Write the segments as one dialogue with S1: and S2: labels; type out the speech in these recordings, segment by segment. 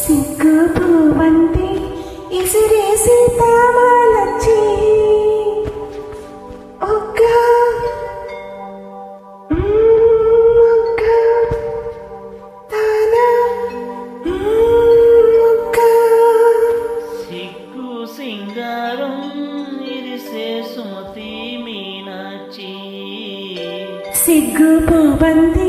S1: సిగ్గుపోవంతి ఇసిరేసి తామాలచ్చి ఒక్క
S2: సింగారం ఇరిసే సుమతి మీనాచి
S1: సిగ్గుపోవంతి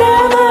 S1: Never